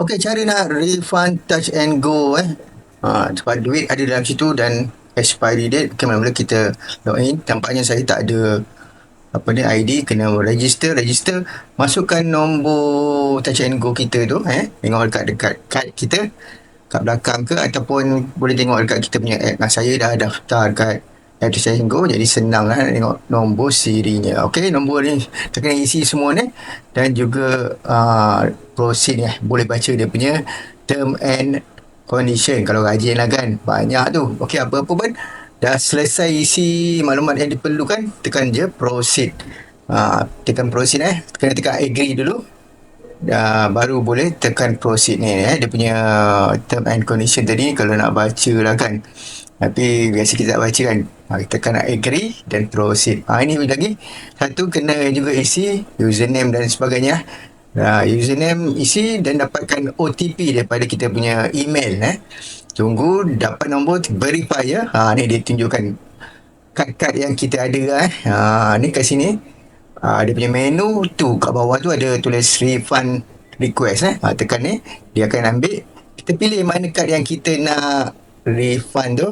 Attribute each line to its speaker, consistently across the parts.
Speaker 1: Okey, cara nak refund touch and go eh. Ha, sebab duit ada dalam situ dan expiry date okay, mula kita log in tampaknya saya tak ada apa ni ID kena register register. Masukkan nombor touch and go kita tu eh. Tengok dekat dekat kad kita kat belakang ke ataupun boleh tengok dekat kita punya app. Nah, saya dah daftar kat touch and go jadi senang nak tengok nombor sirinya okey nombor ni kita kena isi semua ni. Dan juga uh, ni eh. boleh baca dia punya term and condition. Kalau rajin lah kan banyak tu. Okey apa-apa pun dah selesai isi maklumat yang diperlukan tekan je proceed. Ha, tekan proceed eh. Kena tekan agree dulu. Dah baru boleh tekan proceed ni eh. Dia punya term and condition tadi kalau nak baca lah kan. Tapi biasa kita tak baca kan ha, tekan agree dan proceed ha, ini lagi satu kena juga isi username dan sebagainya Uh, username isi dan dapatkan OTP daripada kita punya email eh. Tunggu dapat nombor verify ya. Ha ni dia tunjukkan kad-kad yang kita ada eh. Ha ni kat sini. Ha, dia punya menu tu kat bawah tu ada tulis refund request eh. Ha tekan ni dia akan ambil kita pilih mana kad yang kita nak refund tu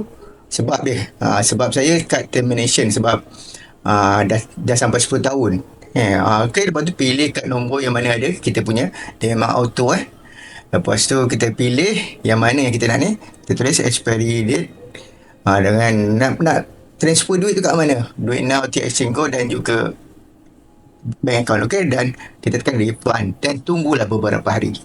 Speaker 1: sebab dia. Ha sebab saya kad termination sebab uh, dah dah sampai 10 tahun. Eh, uh, okay, lepas tu pilih kat nombor yang mana ada kita punya. Dia memang auto eh. Lepas tu kita pilih yang mana yang kita nak ni. Kita tulis expiry date. Uh, dengan nak, nak transfer duit tu kat mana. Duit now, TX Go dan juga bank account. Okay, dan kita tekan refund. Dan tunggulah beberapa hari.